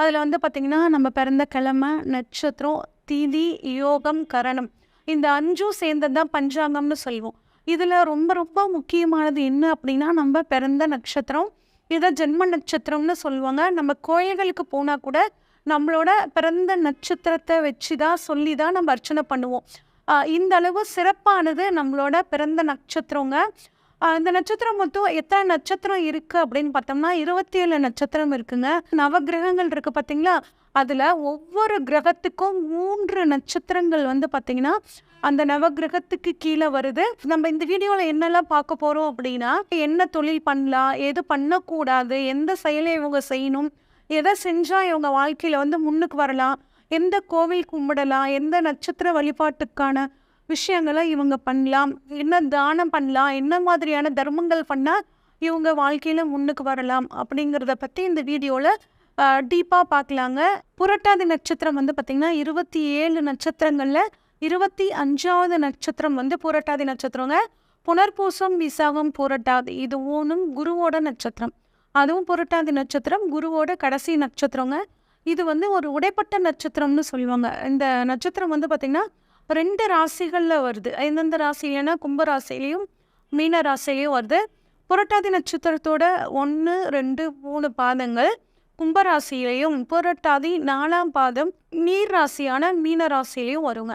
அதில் வந்து பார்த்திங்கன்னா நம்ம பிறந்த கிழமை நட்சத்திரம் திதி யோகம் கரணம். இந்த அஞ்சும் சேர்ந்தது தான் பஞ்சாங்கம்னு சொல்லுவோம். இதில் ரொம்ப ரொம்ப முக்கியமானது என்ன அப்படின்னா நம்ம பிறந்த நட்சத்திரம் இதை ஜென்ம நட்சத்திரம்னு சொல்லுவாங்க. நம்ம கோயில்களுக்கு போனால் கூட நம்மளோட பிறந்த நட்சத்திரத்தை வச்சு தான் சொல்லி தான் நம்ம அர்ச்சனை பண்ணுவோம். இந்த அளவு சிறப்பானது நம்மளோட பிறந்த நட்சத்திரங்க. இந்த நட்சத்திரம் மொத்தம் எத்தனை நட்சத்திரம் இருக்குது அப்படின்னு பார்த்தோம்னா இருபத்தி ஏழு நட்சத்திரம் இருக்குங்க. நவகிரகங்கள் இருக்குது பார்த்தீங்களா? அதில் ஒவ்வொரு கிரகத்துக்கும் மூன்று நட்சத்திரங்கள் வந்து பார்த்தீங்கன்னா அந்த நவகிரகத்துக்கு கீழே வருது. நம்ம இந்த வீடியோவில் என்னெல்லாம் பார்க்க போகிறோம் அப்படின்னா என்ன தொழில் பண்ணலாம் எது பண்ணக்கூடாது எந்த செயலை இவங்க செய்யணும் எதை செஞ்சால் இவங்க வாழ்க்கையில் வந்து முன்னுக்கு வரலாம் எந்த கோவில் கும்பிடலாம் எந்த நட்சத்திர வழிபாட்டுக்கான விஷயங்களை இவங்க பண்ணலாம். என்ன தானம் பண்ணலாம். என்ன மாதிரியான தர்மங்கள் பண்ணால் இவங்க வாழ்க்கையில் முன்னுக்கு வரலாம் அப்படிங்கிறத பற்றி இந்த வீடியோவில் டீப்பாக பார்க்கலாங்க. புரட்டாதி நட்சத்திரம் வந்து பார்த்திங்கன்னா இருபத்தி ஏழு நட்சத்திரங்களில் இருபத்தி அஞ்சாவது நட்சத்திரம் வந்து புரட்டாதி நட்சத்திரங்க. புனர்பூசம் விசாகம் புரட்டாதி. இது ஒன்றும் குருவோட நட்சத்திரம். அதுவும் புரட்டாதி நட்சத்திரம் குருவோட கடைசி நட்சத்திரங்க. இது வந்து ஒரு உடைப்பட்ட நட்சத்திரம்னு சொல்லுவாங்க. இந்த நட்சத்திரம் வந்து பார்த்திங்கன்னா ரெண்டு ராசிகளில் வருது. எந்தெந்த ராசியிலனா கும்பராசிலையும் மீன ராசிலையும் வருது. புரட்டாதி நட்சத்திரத்தோட ஒன்று ரெண்டு மூணு பாதங்கள் கும்பராசியிலையும் புரட்டாதி நாலாம் பாதம் நீர் ராசியான மீன ராசியிலையும் வருங்க.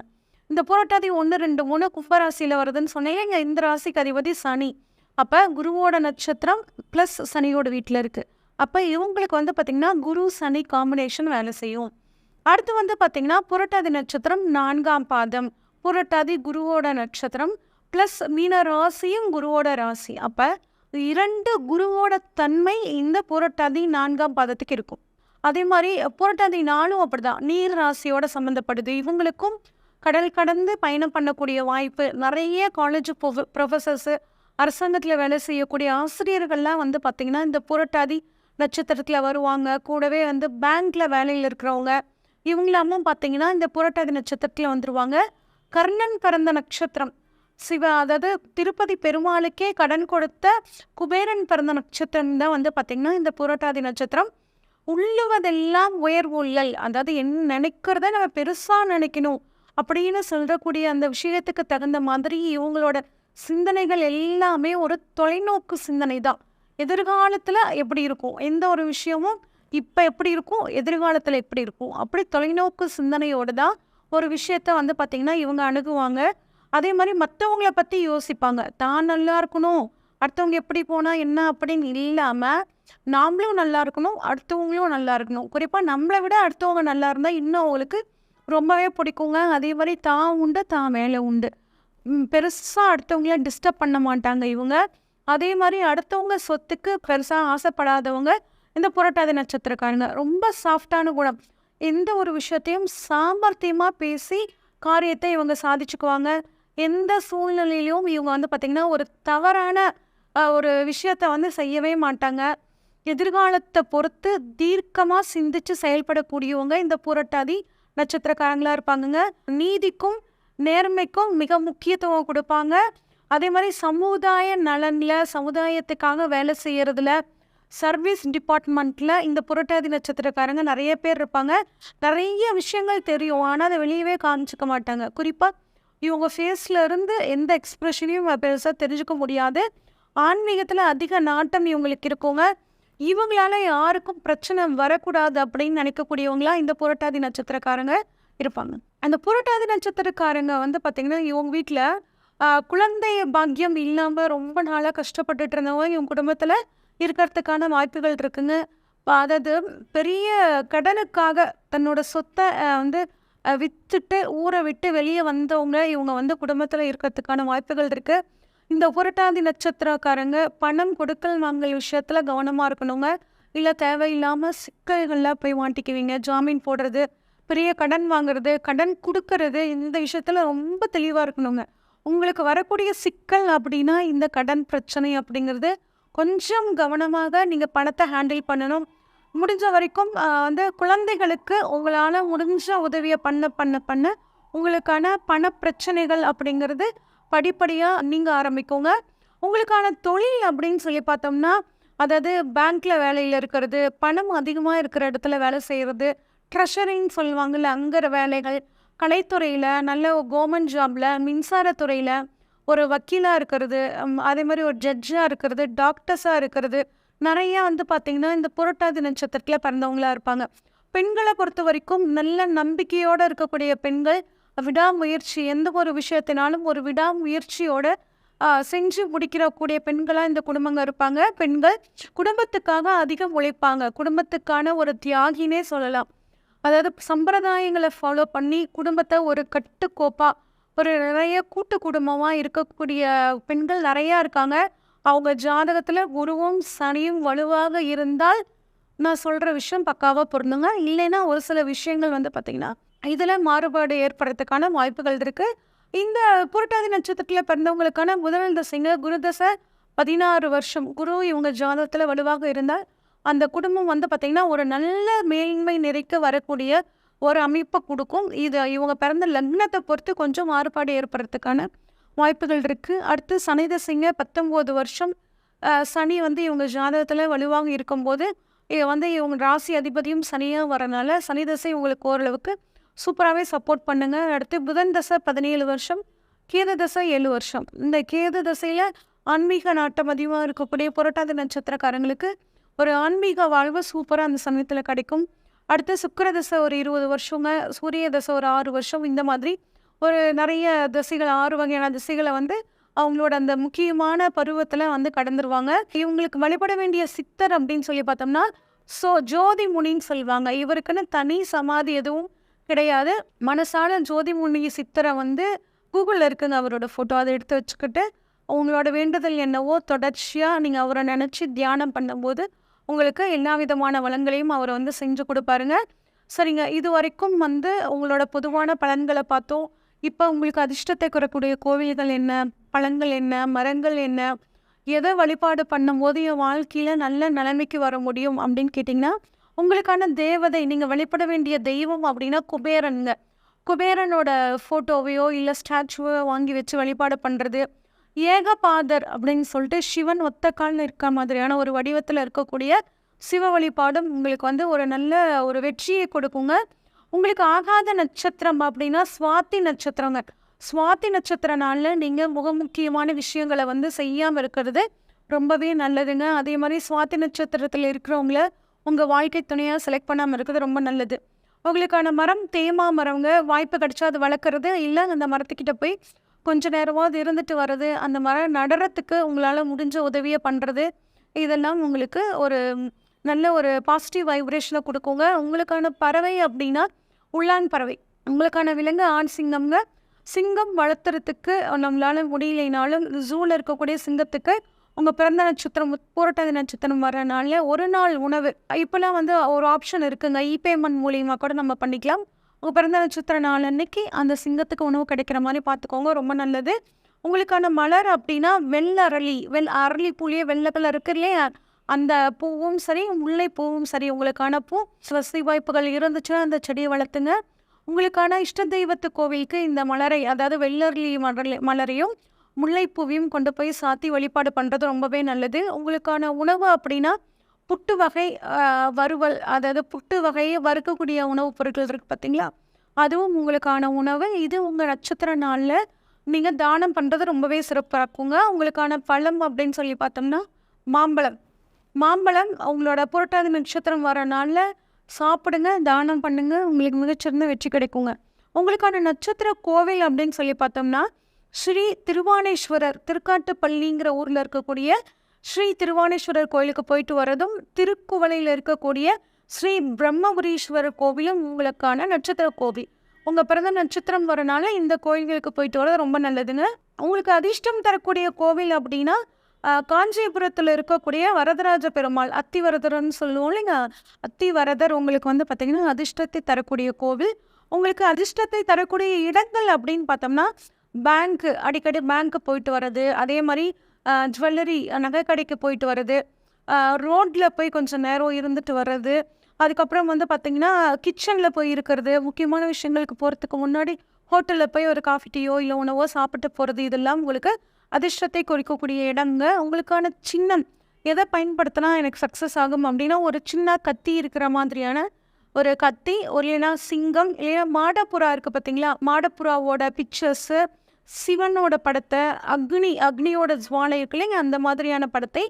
இந்த புரட்டாதி ஒன்று ரெண்டு மூணு கும்பராசியில் வருதுன்னு சொன்னேன் இங்கே இந்த ராசிக்கு அதிபதி சனி. அப்போ குருவோட நட்சத்திரம் ப்ளஸ் சனியோட வீட்டில் இருக்குது அப்போ இவங்களுக்கு வந்து பார்த்திங்கன்னா குரு சனி காம்பினேஷன் வேலை செய்யும். அடுத்து வந்து பார்த்திங்கன்னா புரட்டாதி நட்சத்திரம் நான்காம் பாதம் புரட்டாதி குருவோட நட்சத்திரம் ப்ளஸ் மீன ராசியும் குருவோட ராசி. அப்போ இரண்டு குருவோட தன்மை இந்த புரட்டாதி நான்காம் பாதத்துக்கு இருக்கும். அதே மாதிரி புரட்டாதி நாளும் அப்படிதான். நீர் ராசியோட சம்மந்தப்படுது இவங்களுக்கும் கடல் கடந்து பயணம் பண்ணக்கூடிய வாய்ப்பு நிறைய காலேஜ் ப்ரொஃபஸர்ஸு அரசாங்கத்தில் வேலை செய்யக்கூடிய ஆசிரியர்கள்லாம் வந்து பார்த்திங்கன்னா இந்த புரட்டாதி நட்சத்திரத்தில் வருவாங்க. கூடவே வந்து பேங்க்கில் வேலையில் இருக்கிறவங்க இவங்களாமும் பார்த்தீங்கன்னா இந்த புரட்டாதி நட்சத்திரத்தில் வந்துடுவாங்க கர்ணன் பிறந்த நட்சத்திரம். சிவ அதாவது திருப்பதி பெருமாளுக்கே கடன் கொடுத்த குபேரன் பிறந்த நட்சத்திரம் தான் வந்து பார்த்திங்கன்னா இந்த புரட்டாதி நட்சத்திரம். உள்ளுவதெல்லாம் உயர்வுள்ளல் அதாவது என்ன நினைக்கிறத நம்ம பெருசாக நினைக்கணும் அப்படின்னு சொல்லக்கூடிய அந்த விஷயத்துக்கு தகுந்த மாதிரி இவங்களோட சிந்தனைகள் எல்லாமே ஒரு தொலைநோக்கு சிந்தனை தான் எதிர்காலத்தில் எப்படி இருக்கும்? எந்த ஒரு விஷயமும் இப்போ எப்படி இருக்கும்? எதிர்காலத்தில் எப்படி இருக்கும்? அப்படி தொலைநோக்கு சிந்தனையோடு தான் ஒரு விஷயத்த வந்து பார்த்திங்கன்னா இவங்க அணுகுவாங்க. அதே மாதிரி மற்றவங்கள பற்றி யோசிப்பாங்க. தான் நல்லா இருக்கணும். அடுத்தவங்க எப்படி போனால் என்ன? அப்படின்னு இல்லாமல் நாமளும் நல்லா இருக்கணும். அடுத்தவங்களும் நல்லா இருக்கணும். குறிப்பாக நம்மளை விட அடுத்தவங்க நல்லா இருந்தால் இன்னும் அவங்களுக்கு ரொம்பவே பிடிக்குங்க. அதே மாதிரி தான் உண்டு தான் வேலை உண்டு. பெருசாக அடுத்தவங்கள டிஸ்டர்ப் பண்ண மாட்டாங்க இவங்க. அதே மாதிரி அடுத்தவங்க சொத்துக்கு பெருசாக ஆசைப்படாதவங்க இந்த புரட்டாதி நட்சத்திரக்காரங்க ரொம்ப சாஃப்டான குணம். எந்த ஒரு விஷயத்தையும் சாமர்த்தியமாக பேசி காரியத்தை இவங்க சாதிச்சுக்குவாங்க. எந்த சூழ்நிலையிலையும் இவங்க வந்து பார்த்திங்கன்னா ஒரு தவறான ஒரு விஷயத்தை வந்து செய்யவே மாட்டாங்க. எதிர்காலத்தை பொறுத்து தீர்க்கமாக சிந்திச்சு செயல்படக்கூடியவங்க இந்த புரட்டாதி நட்சத்திரக்காரங்களாக இருப்பாங்கங்க. நீதிக்கும் நேர்மைக்கும் மிக முக்கியத்துவம் கொடுப்பாங்க. அதே மாதிரி சமுதாய நலனில் சமுதாயத்துக்காக வேலை செய்கிறதுல சர்வீஸ் டிபார்ட்மெண்ட்டில் இந்த புரட்டாதி நட்சத்திரக்காரங்க நிறைய பேர் இருப்பாங்க. நிறைய விஷயங்கள் தெரியும். ஆனால் அதை வெளியவே காமிச்சிக்க மாட்டாங்க. குறிப்பாக இவங்க ஃபேஸில் இருந்து எந்த எக்ஸ்ப்ரெஷனையும் பெருசாக தெரிஞ்சுக்க முடியாது. ஆன்மீகத்தில் அதிக நாட்டம் இவங்களுக்கு இருக்குங்க. இவங்களால யாருக்கும் பிரச்சனை வரக்கூடாது அப்படின்னு நினைக்கக்கூடியவங்களா இந்த புரட்டாதி நட்சத்திரக்காரங்க இருப்பாங்க. அந்த புரட்டாதி நட்சத்திரக்காரங்க வந்து பார்த்திங்கன்னா இவங்க வீட்டில் குழந்தை பாக்கியம் இல்லாமல் ரொம்ப நாளாக கஷ்டப்பட்டுட்டு இருந்தவங்க இவங்க குடும்பத்தில் இருக்கிறதுக்கான வாய்ப்புகள் இருக்குங்க ப- அதாவது பெரிய கடனுக்காக தன்னோட சொத்தை வந்து விற்றுட்டு ஊரை விட்டு வெளியே வந்தவங்க இவங்க வந்து குடும்பத்தில் இருக்கிறதுக்கான வாய்ப்புகள் இருக்குது இந்த புரட்டாதி நட்சத்திரக்காரங்க பணம் கொடுக்கல் வாங்கல் விஷயத்தில் கவனமாக இருக்கணுங்க. இல்லை தேவையில்லாமல் சிக்கல்களெலாம் போய் மாட்டிக்குவீங்க. ஜாமீன் போடுறது பெரிய கடன் வாங்குறது கடன் கொடுக்கறது இந்த விஷயத்தில் ரொம்ப தெளிவாக இருக்கணுங்க. உங்களுக்கு வரக்கூடிய சிக்கல் அப்படின்னா இந்த கடன் பிரச்சனை அப்படிங்கிறது கொஞ்சம் கவனமாக நீங்கள் பணத்தை ஹேண்டில் பண்ணணும். முடிஞ்ச வரைக்கும் வந்து குழந்தைகளுக்கு உங்களால் முடிஞ்ச உதவியை பண்ண பண்ண பண்ண உங்களுக்கான பண பிரச்சனைகள் அப்படிங்கிறது படிப்படியாக நீங்கள் ஆரம்பிக்கோங்க. உங்களுக்கான தொழில் அப்படின்னு சொல்லி பார்த்தோம்னா அதாவது பேங்க்கில் வேலையில் இருக்கிறது பணம் அதிகமாக இருக்கிற இடத்துல வேலை செய்கிறது ட்ரெஷரின்னு சொல்லுவாங்கல்ல அங்கிற வேலைகள் கலைத்துறையில் நல்ல கவர்மெண்ட் ஜாபில் மின்சாரத்துறையில் ஒரு வக்கீலாக இருக்கிறது அதே மாதிரி ஒரு ஜட்ஜாக இருக்கிறது டாக்டர்ஸாக இருக்கிறது நிறையா வந்து பார்த்திங்கன்னா இந்த புரட்டாதி நட்சத்திரத்தில் பிறந்தவங்களாக இருப்பாங்க. பெண்களை பொறுத்த வரைக்கும் நல்ல நம்பிக்கையோடு இருக்கக்கூடிய பெண்கள் விடாமுயற்சி எந்த ஒரு விஷயத்தினாலும் ஒரு விடாமுயற்சியோட செஞ்சு முடிக்கிறக்கூடிய பெண்களாக இந்த குடும்பங்க இருப்பாங்க. பெண்கள் குடும்பத்துக்காக அதிகம் உழைப்பாங்க. குடும்பத்துக்கான ஒரு தியாகினே சொல்லலாம். அதாவது சம்பிரதாயங்களை ஃபாலோ பண்ணி குடும்பத்தை ஒரு கட்டுக்கோப்பாக ஒரு நிறைய கூட்டு குடும்பமாக இருக்கக்கூடிய பெண்கள் நிறையா இருக்காங்க. அவங்க ஜாதகத்தில் குருவும் சனியும் வலுவாக இருந்தால் நான் சொல்கிற விஷயம் பக்காவாக பொருந்துங்க. இல்லைன்னா ஒரு சில விஷயங்கள் வந்து பார்த்திங்கன்னா இதில் மாறுபாடு ஏற்படுறதுக்கான வாய்ப்புகள் இருக்குது இந்த புரட்டாதி நட்சத்திரத்தில் பிறந்தவங்களுக்கான முதல் தசைங்க குரு தசை. பதினாறு வருஷம் குரு இவங்க ஜாதகத்தில் வலுவாக இருந்தால் அந்த குடும்பம் வந்து பார்த்திங்கன்னா ஒரு நல்ல மேன்மை நிறைக்க வரக்கூடிய ஒரு அமைப்பை கொடுக்கும். இது இவங்க பிறந்த லக்னத்தை பொறுத்து கொஞ்சம் மாறுபாடு ஏற்படுறதுக்கான வாய்ப்புகள் இருக்குது அடுத்து சனி தசைங்க பத்தொம்போது வருஷம் சனி வந்து இவங்க ஜாதகத்தில் வலுவாக இருக்கும்போது வந்து இவங்க ராசி அதிபதியும் சனியாக வரனால சனி தசை உங்களுக்கு ஓரளவுக்கு சூப்பராகவே சப்போர்ட் பண்ணுங்க. அடுத்து புதன் தசை பதினேழு வருஷம் கேது தசை ஏழு வருஷம். இந்த கேது தசையில் ஆன்மீக நாட்டம் அதிகமாக இருக்கக்கூடிய புரட்டாதி நட்சத்திரக்காரங்களுக்கு ஒரு ஆன்மீக வாழ்வு சூப்பராக அந்த சமயத்தில் கிடைக்கும். அடுத்து சுக்கர தசை ஒரு இருபது வருஷங்க சூரிய தசை ஒரு ஆறு வருஷம் இந்த மாதிரி ஒரு நிறைய திசைகள் ஆறு வகையான திசைகளை வந்து அவங்களோட அந்த முக்கியமான பருவத்தில் வந்து கடந்துருவாங்க. இவங்களுக்கு வழிபட வேண்டிய சித்தர் அப்படின்னு சொல்லி பார்த்தோம்னா ஸோ ஜோதி முனின்னு சொல்லுவாங்க. இவருக்குன்னு தனி சமாதி எதுவும் கிடையாது. மனசால ஜோதி முனி சித்தரை வந்து கூகுளில் இருக்குங்க அவரோட ஃபோட்டோ அதை எடுத்து வச்சுக்கிட்டு உங்களோட வேண்டுதல் என்னவோ தொடர்ச்சியாக நீங்கள் அவரை நினச்சி தியானம் பண்ணும்போது உங்களுக்கு எல்லா விதமான வளங்களையும் அவர் வந்து செஞ்சு கொடுப்பாருங்க. சரிங்க. இது வரைக்கும் வந்து உங்களோட பொதுவான பலன்களை பார்த்தோம். இப்போ உங்களுக்கு அதிர்ஷ்டத்தை குறக்கூடிய கோவில்கள் என்ன? பழங்கள் என்ன? மரங்கள் என்ன? எதை வழிபாடு பண்ணும்போது என் வாழ்க்கையில் நல்ல நிலைமைக்கு வர முடியும் அப்படின்னு கேட்டிங்கன்னா உங்களுக்கான தேவதை நீங்கள் வழிபட வேண்டிய தெய்வம் அப்படின்னா குபேரனுங்க. குபேரனோட ஃபோட்டோவையோ இல்லை ஸ்டாச்சுவோ வாங்கி வச்சு வழிபாடு பண்ணுறது ஏகபாதர் அப்படின்னு சொல்லிட்டு சிவன் ஒத்த காலில் இருக்க மாதிரியான ஒரு வடிவத்தில் இருக்கக்கூடிய சிவ வழிபாடும் உங்களுக்கு வந்து ஒரு நல்ல ஒரு வெற்றியை கொடுக்குங்க. உங்களுக்கு ஆகாத நட்சத்திரம் அப்படின்னா சுவாத்தி நட்சத்திரங்க. சுவாத்தி நட்சத்திர நாளில் நீங்கள் முக முக்கியமான விஷயங்களை வந்து செய்யாமல் இருக்கிறது ரொம்பவே நல்லதுங்க. அதே மாதிரி சுவாத்தி நட்சத்திரத்தில் இருக்கிறவங்கள உங்கள் வாழ்க்கை துணையாக செலக்ட் பண்ணாமல் இருக்கிறது ரொம்ப நல்லது. உங்களுக்கான மரம் தேமா மரங்க வாய்ப்பு கிடைச்சா அது வளர்க்குறது இல்லை அந்த மரத்துக்கிட்ட போய் கொஞ்ச நேரமாவது இருந்துட்டு வர்றது அந்த மரம் நடறத்துக்கு உங்களால் முடிஞ்ச உதவியை பண்ணுறது இதெல்லாம் உங்களுக்கு ஒரு நல்ல ஒரு பாசிட்டிவ் வைப்ரேஷனை கொடுக்குங்க. உங்களுக்கான பறவை அப்படின்னா உள்ளான் பறவை. உங்களுக்கான விலங்கு ஆண் சிங்கம்ங்க. சிங்கம் வளர்த்துறதுக்கு நம்மளால் முடியலைனாலும் ஜூவில் இருக்கக்கூடிய சிங்கத்துக்கு உங்கள் பிறந்த நட்சத்திரம் புரட்டாதி நட்சத்திரம் வரனால ஒரு நாள் உணவு. இப்போலாம் வந்து ஒரு ஆப்ஷன் இருக்குங்க. இபேமெண்ட் மூலியமாக கூட நம்ம பண்ணிக்கலாம். உங்கள் பிறந்த நட்சத்திர நாள் அன்னைக்கு அந்த சிங்கத்துக்கு உணவு கிடைக்கிற மாதிரி பார்த்துக்கோங்க ரொம்ப நல்லது. உங்களுக்கான மலர் அப்படின்னா வெள்ள அரளி வெள் அரளி பூலியே வெள்ளை கலர் இருக்கு இல்லையா? அந்த பூவும் சரி முல்லை பூவும் சரி உங்களுக்கான பூ. வசதி வாய்ப்புகள் இருந்துச்சுன்னா அந்த செடியை வளர்த்துங்க. உங்களுக்கான இஷ்ட தெய்வத்து கோவிலுக்கு இந்த மலரை அதாவது வெள்ளரளி மலர் மலரையும் முல்லைப்பூவையும் கொண்டு போய் சாத்தி வழிபாடு பண்ணுறது ரொம்பவே நல்லது. உங்களுக்கான உணவு அப்படின்னா புட்டு வகை வறுவல் அதாவது புட்டு வகையை வறுக்கக்கூடிய உணவுப் பொருட்கள் இருக்குது பார்த்தீங்களா அதுவும் உங்களுக்கான உணவு. இது உங்கள் நட்சத்திர நாளில் நீங்கள் தானம் பண்ணுறது ரொம்பவே சிறப்பாக இருக்குங்க. உங்களுக்கான பழம் அப்படின்னு சொல்லி பார்த்தோம்னா மாம்பழம். மாம்பழம் உங்களோட புரட்டாதி நட்சத்திரம் வர நாளில் சாப்பிடுங்க தானம் பண்ணுங்க உங்களுக்கு மிகச்சிறந்த வெற்றி கிடைக்குங்க. உங்களுக்கான நட்சத்திர கோவில் அப்படின்னு சொல்லி பார்த்தோம்னா ஸ்ரீ திருவானேஸ்வரர் திருக்காட்டுப்பள்ளிங்கிற ஊரில் இருக்கக்கூடிய ஸ்ரீ திருவானேஸ்வரர் கோயிலுக்கு போயிட்டு வர்றதும் திருக்குவளையில் இருக்கக்கூடிய ஸ்ரீ பிரம்மபுரீஸ்வரர் கோவிலும் உங்களுக்கான நட்சத்திர கோவில் உங்கள் பிறந்த நட்சத்திரம் வரனால இந்த கோயில்களுக்கு போயிட்டு வர்றது ரொம்ப நல்லதுங்க உங்களுக்கு அதிர்ஷ்டம் தரக்கூடிய கோவில் அப்படின்னா காஞ்சிபுரத்தில் இருக்கக்கூடிய வரதராஜ பெருமாள் அத்திவரதர்னு சொல்லுவோம் இல்லைங்க? அத்திவரதர் உங்களுக்கு வந்து பார்த்திங்கன்னா அதிர்ஷ்டத்தை தரக்கூடிய கோவில். உங்களுக்கு அதிர்ஷ்டத்தை தரக்கூடிய இடங்கள் அப்படின்னு பார்த்தோம்னா பேங்க்கு அடிக்கடி பேங்க்கு போயிட்டு வர்றது அதே மாதிரி ஜுவல்லரி நகை கடைக்கு போயிட்டு வர்றது ரோட்டில் போய் கொஞ்சம் நேரம் இருந்துட்டு வர்றது அதுக்கப்புறம் வந்து பார்த்திங்கன்னா கிச்சனில் போய் இருக்கிறது முக்கியமான விஷயங்களுக்கு போகிறதுக்கு முன்னாடி ஹோட்டலில் போய் ஒரு காஃபி டீயோ இல்லை உணவோ சாப்பிட்டு போகிறது இதெல்லாம் உங்களுக்கு அதிர்ஷ்டத்தை குறிக்கக்கூடிய இடங்க. உங்களுக்கான சின்னம் எதை பயன்படுத்தினா எனக்கு சக்ஸஸ் ஆகும் அப்படின்னா ஒரு சின்ன கத்தி இருக்கிற மாதிரியான ஒரு கத்தி ஒரு இல்லைன்னா சிங்கம் இல்லைன்னா மாடப்புறா இருக்குது பார்த்தீங்களா மாடப்புறாவோட பிக்சர்ஸு சிவனோட படத்தை அக்னி அக்னியோட ஜுவாலை இருக்கு இல்லைங்க அந்த மாதிரியான படத்தை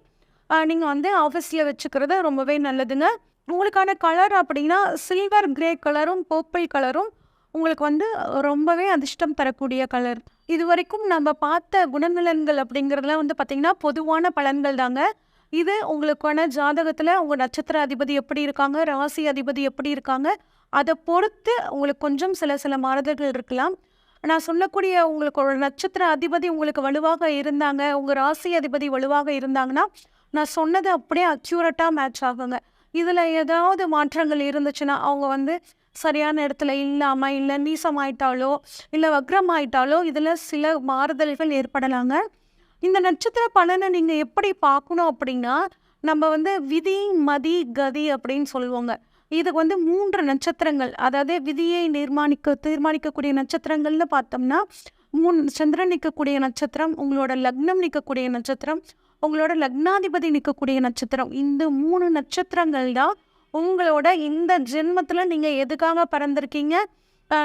நீங்கள் வந்து ஆஃபீஸில் வச்சுக்கிறது ரொம்பவே நல்லதுங்க. உங்களுக்கான கலர் அப்படின்னா சில்வர் கிரே கலரும் பர்பிள் கலரும் உங்களுக்கு வந்து ரொம்பவே அதிர்ஷ்டம் தரக்கூடிய கலர் இது வரைக்கும் நம்ம பார்த்த குணநலன்கள் அப்படிங்கிறதுலாம் வந்து பார்த்திங்கன்னா பொதுவான பலன்கள் தாங்க. இது உங்களுக்கான ஜாதகத்தில் உங்கள் நட்சத்திர அதிபதி எப்படி இருக்காங்க ராசி அதிபதி எப்படி இருக்காங்க அதை பொறுத்து உங்களுக்கு கொஞ்சம் சில சில மாறுதல்கள் இருக்கலாம். நான் சொல்லக்கூடிய உங்களுக்கு ஒரு நட்சத்திர அதிபதி உங்களுக்கு வலுவாக இருந்தாங்க உங்கள் ராசி அதிபதி வலுவாக இருந்தாங்கன்னா நான் சொன்னது அப்படியே அக்யூரட்டாக மேட்ச் ஆகுங்க. இதில் ஏதாவது மாற்றங்கள் இருந்துச்சுன்னா அவங்க வந்து சரியான இடத்துல இல்லாமல் இல்லை நீசமாயிட்டாலோ இல்லை வக்ரமாயிட்டாலோ இதில் சில மாறுதல்கள் ஏற்படலாங்க. இந்த நட்சத்திர பலனை நீங்கள் எப்படி பார்க்கணும் அப்படின்னா நம்ம வந்து விதி மதி கதி அப்படின்னு சொல்லுவோங்க. இதுக்கு வந்து மூன்று நட்சத்திரங்கள் அதாவது விதியை நிர்மாணிக்க தீர்மானிக்கக்கூடிய நட்சத்திரங்கள்னு பார்த்தோம்னா மூணு சந்திரன் நிற்கக்கூடிய நட்சத்திரம் உங்களோட லக்னம் நிற்கக்கூடிய நட்சத்திரம் உங்களோட லக்னாதிபதி நிற்கக்கூடிய நட்சத்திரம். இந்த மூணு நட்சத்திரங்கள் தான் உங்களோட இந்த ஜென்மத்தில் நீங்கள் எதுக்காக பிறந்திருக்கீங்க?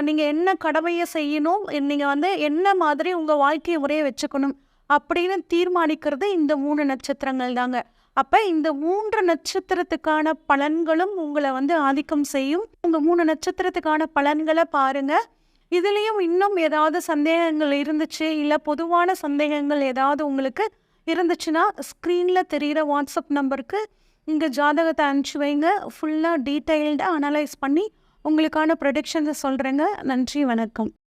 நீங்கள் என்ன கடமையை செய்யணும்? நீங்கள் வந்து என்ன மாதிரி உங்கள் வாழ்க்கை முறையை வச்சுக்கணும்? அப்படின்னு தீர்மானிக்கிறது இந்த மூணு நட்சத்திரங்கள் தாங்க. அப்போ இந்த மூன்று நட்சத்திரத்துக்கான பலன்களும் உங்களை வந்து ஆதிக்கம் செய்யும். உங்கள் மூணு நட்சத்திரத்துக்கான பலன்களை பாருங்கள் இதுலேயும் இன்னும் ஏதாவது சந்தேகங்கள் இருந்துச்சு? இல்லை பொதுவான சந்தேகங்கள் ஏதாவது உங்களுக்கு இருந்துச்சுன்னா ஸ்க்ரீனில் தெரிகிற வாட்ஸ்அப் நம்பருக்கு இங்கே ஜாதகத்தை அனுப்பிச்சி வைங்க. ஃபுல்லாக டீட்டெயில்டாக அனலைஸ் பண்ணி உங்களுக்கான ப்ரொடிக்ஷன்ஸை சொல்கிறேங்க நன்றி வணக்கம்.